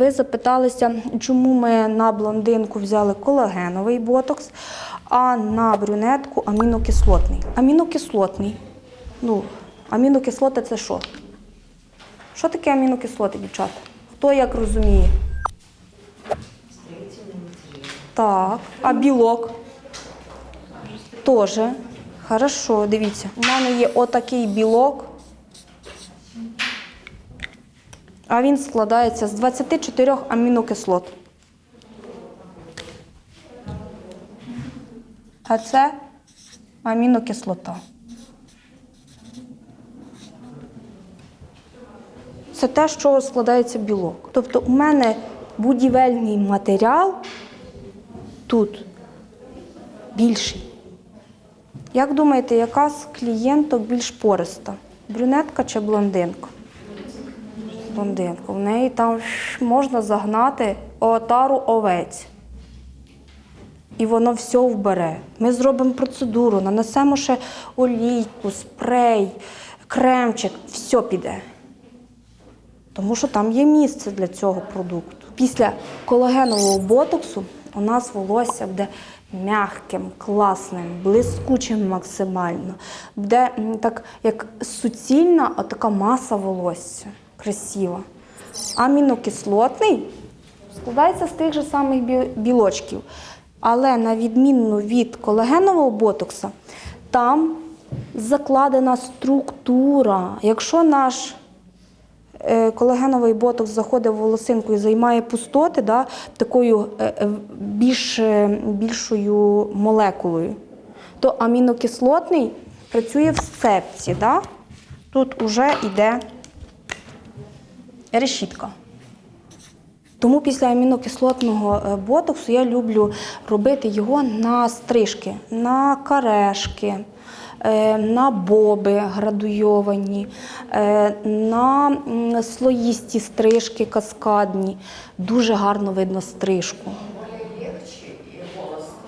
ви запиталися, чому ми на блондинку взяли колагеновий ботокс, а на брюнетку амінокислотний. Амінокислотний. Ну, амінокислоти це що? Що таке амінокислоти, дівчата? Хто як розуміє? Так, а білок? Тоже. Хорошо, дивіться. У мене є отакий білок. А він складається з 24 амінокислот. А це амінокислота. Це те, з чого складається білок. Тобто у мене будівельний матеріал тут більший. Як думаєте, яка з клієнток більш пориста? Брюнетка чи блондинка? Блондинка. В неї там можна загнати отару овець. І воно все вбере. Ми зробимо процедуру, нанесемо ще олійку, спрей, кремчик, все піде. Тому що там є місце для цього продукту. Після колагенового ботоксу у нас волосся буде м'яким, класним, блискучим максимально. Буде так, як суцільна отака маса волосся. Красива. Амінокислотний складається з тих же самих білочків. Але на відміну від колагенового ботокса, там закладена структура. Якщо наш е, колагеновий ботокс заходить в волосинку і займає пустоти да, такою е, е, більш, більшою молекулою, то амінокислотний працює в сцепці. Да? Тут вже йде решітка. Тому після амінокислотного е, ботоксу я люблю робити його на стрижки, на карешки, е, на боби градуйовані, е, на слоїсті стрижки каскадні. Дуже гарно видно стрижку.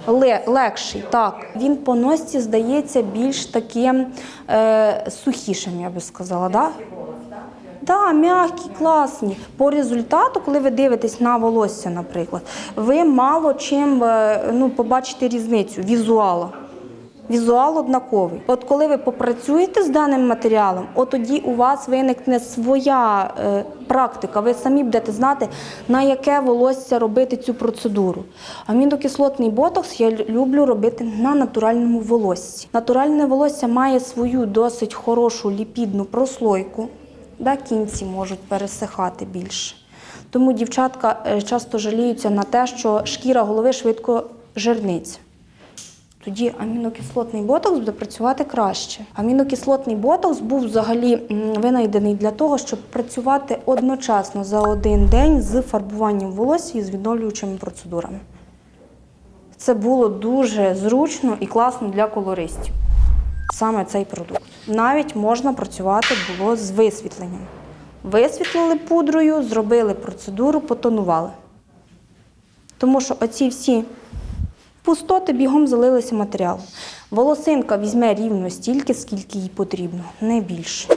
Ле- легший, так. Він по носці здається більш таким е, сухішим, я би сказала. Да? Да, м'які, класні. По результату, коли ви дивитесь на волосся, наприклад, ви мало чим е, ну, побачите різницю візуала. Візуал однаковий. От коли ви попрацюєте з даним матеріалом, от тоді у вас виникне своя е, практика. Ви самі будете знати, на яке волосся робити цю процедуру. Амінокислотний ботокс я люблю робити на натуральному волоссі. Натуральне волосся має свою досить хорошу ліпідну прослойку, да, кінці можуть пересихати більше. Тому дівчатка е, часто жаліються на те, що шкіра голови швидко жирниться. Тоді амінокислотний ботокс буде працювати краще. Амінокислотний ботокс був взагалі винайдений для того, щоб працювати одночасно за один день з фарбуванням волосся і з відновлюючими процедурами. Це було дуже зручно і класно для колористів. Саме цей продукт. Навіть можна працювати було з висвітленням. Висвітлили пудрою, зробили процедуру, потонували. Тому що оці всі пустоти бігом залилися матеріалом. Волосинка візьме рівно стільки, скільки їй потрібно, не більше.